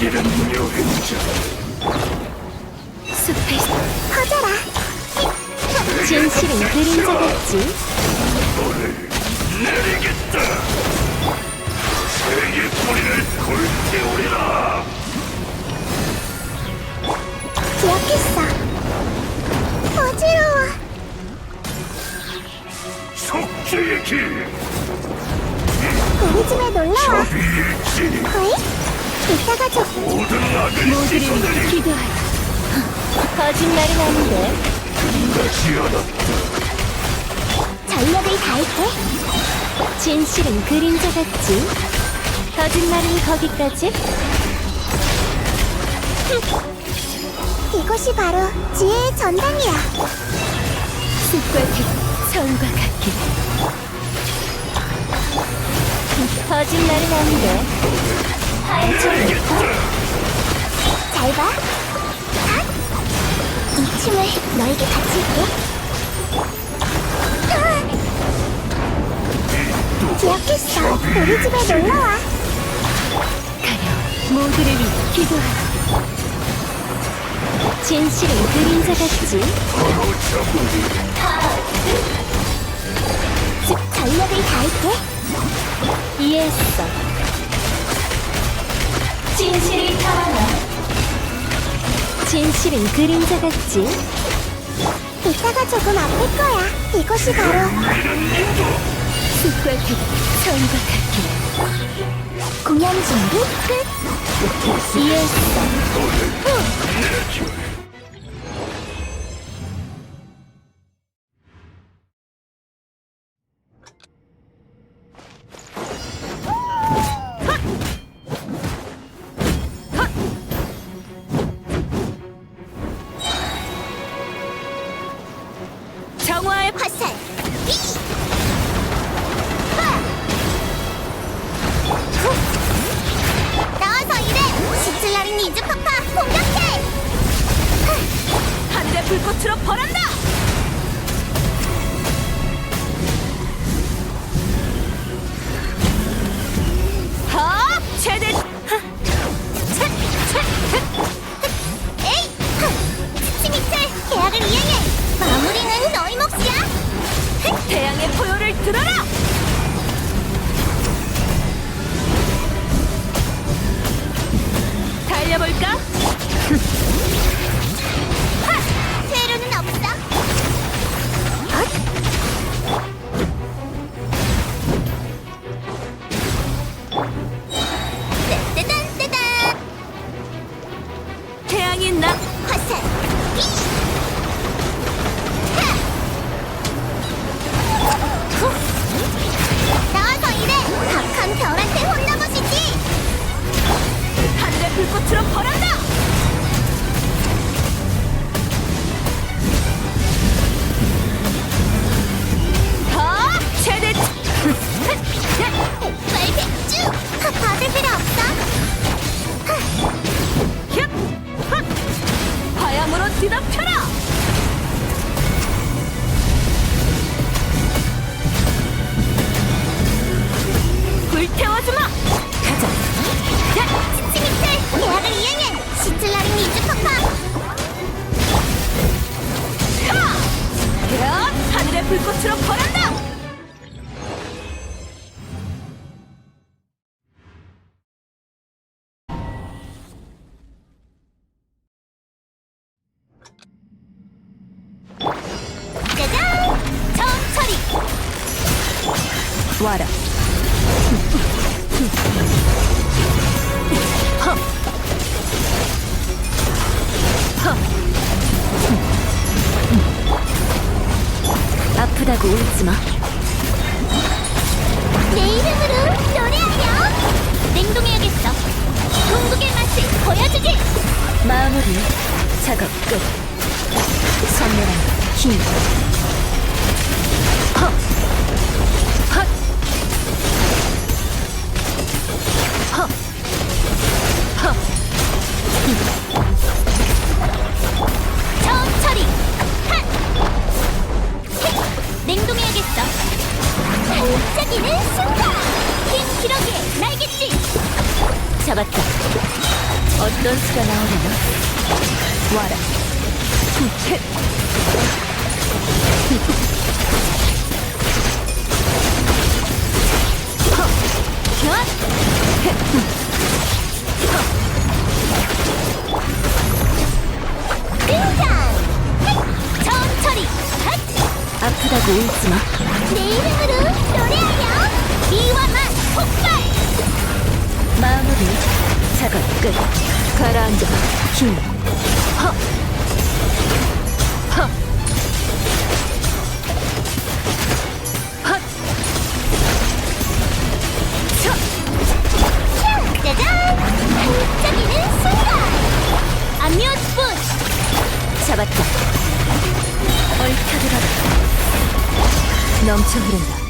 이런 여행자. 숲에 커져라. 진실은 그림자 같지. 내리겠다. 세계 뿌리를 골태우리라. 기억했어. 어지러워. 속죄의 길. 우리 집에 놀러와. 비일진이 어이? 이따가 좀 모든 악을 씻어내리 기도하여 거짓말은 아닌데 않았다 전력을 다할게. 진실은 그림자 같지. 거짓말은 거기까지. 이곳이 바로 지혜의 전당이야. 숲과 빛, 성과 같길 거짓말은 아닌데 잘 봐. 핫! 이 춤을 너에게 바칠게. 기억했어. 우리 집에 놀러와. 가려, 모두를 위해 기도하라. 진실은 그림자 같지. 즉, 전력을 다할게. 이해했어. 진실은 그림자 같지. 이따가 조금 아플 거야. 이것이 바로 숲과 빛, 성과 같길. 공연 준비 끝. 이해했어. 후. 불꽃으로 벌한다! 들어라! 달려볼까? 태양이 나 불꽃으로 벌한다! 화염으로 뒤덮여라! 와라! 아프다고 울지 마. 내 이름으로 노래하렴! 냉동해야겠어! 궁극의 맛을 보여주지! 마무리 작업 끝. 선명한 힘. 잡았다. 어떤 수가 나오려나? 와라. 허! 등장! 아프다고 울지 마. 내 이름으로 노래하렴! 이와만 폭발! 마무리. 작업 끝. 가라앉아. 힘. 허! 허! 헛! 쳐! 짜잔! 반짝이는 순간! 아뮤스푼! 잡았다. 얽혀들어라. 넘쳐 흐른다.